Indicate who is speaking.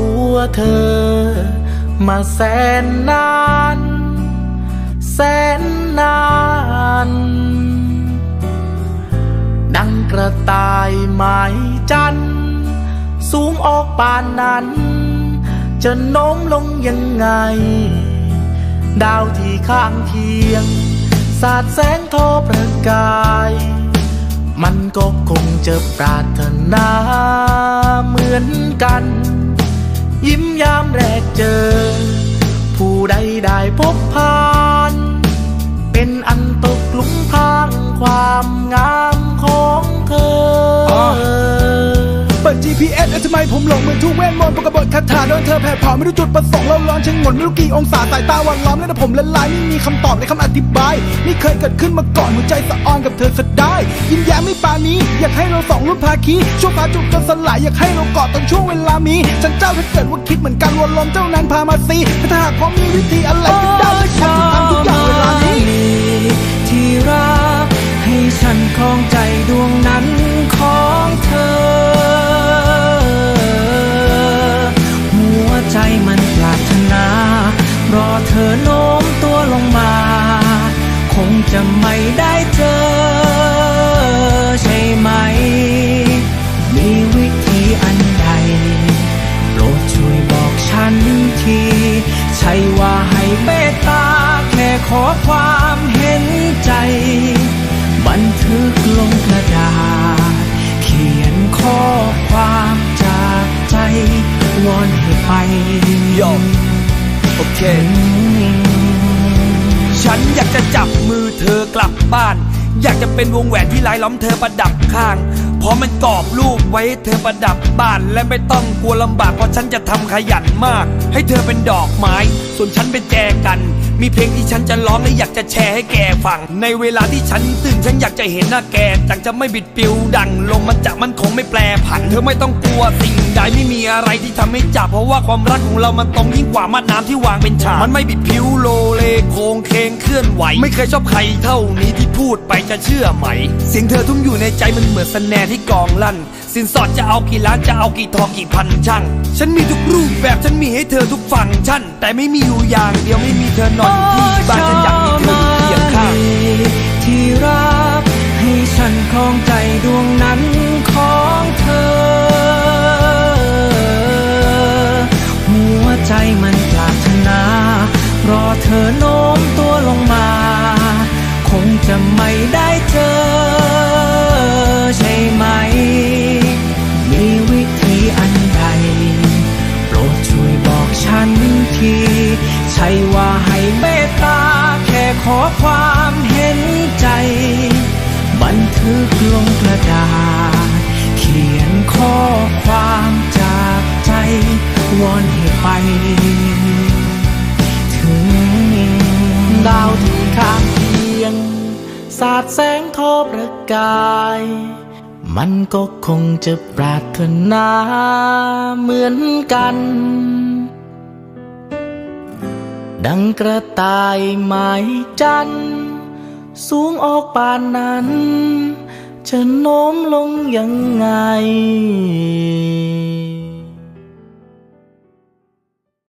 Speaker 1: ัวเธอ มาแสนนาน แสนนาน ดังกระต่ายไม้จันทร์สูงออกปานนั้น จะโน้มลงยังไง ดาวที่ข้างเคียง สาดแสงทอประกายมันก็คงจะปรารถนาเหมือนกัน ใดได้พบผ่าน เป็นอันตกหลุมพรางความงาม
Speaker 2: ไมผมหลงเหมือนทุกเวทมนต์ปกบฏคาถาโดนเธอแผดเผาไม่รู้จุดประสงค์เราร้อนชะงนไม่รู้กี่องศาสายตาวันล้อมแล้วแต่ผมละลายไม่มีคำตอบในคำอธิบายไม่เคยเกิดขึ้นมาก่อนหัวใจสะออนกับเธอสัได้ ยิ้มแย้มไม่ปานี้ อยากให้เราสองรุ่นภาคีช่วงฟ้าจุดจนสลายอยากให้เรากอดตอนช่วงเวลามีฉันเจ้าถ้าเกิดว่าคิดเหมือนกันวนลมเจ้านั้นพามาซีถ้าหากพอมีวิธีอะไรก็ได้ฉันจะทำทุกอย่างเวลานี้
Speaker 3: ที่รักให้ฉันคลองใจดวง ขอความเห็นใจ บันทึกลงกระดาษ เขียนข้อความจากใจ วอนให้ไป
Speaker 4: โยโอเค ฉันอยากจะจับมือเธอกลับบ้าน อยากจะเป็นวงแหวนที่ลายล้อมเธอประดับข้าง เพราะมันกรอบรูปไว้ให้เธอประดับบ้าน และไม่ต้องกลัวลำบากเพราะฉันจะทำขยันมาก ให้เธอเป็นดอกไม้ ส่วนฉันเป็นแจกัน มีเพลงที่ฉันจะร้องและอยากจะแชร์ให้แกฟัง ในเวลาที่ฉันตื่นฉันอยากจะเห็นหน้าแกจังจะไม่บิดปิวดังลมมันจะมันคงไม่แปรผัน เธอไม่ต้องกลัวสิ่ง ไม่มีอะไรที่ทำให้จับ เพราะว่าความรักของเรามันตรงยิ่งกว่ามาดน้ำที่วางเป็นฉาก มันไม่บิดผิวโลเลโคงเคงเคลื่อนไหว ไม่เคยชอบใครเท่านี้ที่พูดไปจะเชื่อไหม เสียงเธอทุ่งอยู่ในใจมันเหมือนสแนร์ที่กองลั่น สินสอดจะเอากี่ล้านจะเอากี่ทองกี่พันช่างฉันมีทุกรูปแบบฉันมีให้เธอทุกฟังก์ชันแต่ไม่มีอยู่อย่างเดียวไม่มีเธอนอนอยู่ที่บ้านฉันอยากมีเธอ
Speaker 3: ไม่ได้เจอใช่ไหม มีวิธีอันใด โปรดช่วยบอกฉันที ใช่ว่าให้เมตตา แค่ขอความเห็นใจ บันทึกลงกระดาษ เขียนข้อความจากใจ วอนให้ไป
Speaker 1: ดแสงทอประกาย มันก็คงจะปรารถนาเหมือนกัน ดังกระต่ายไม้จันทร์สูงออกปานนั้น จะโน้มลงยังไง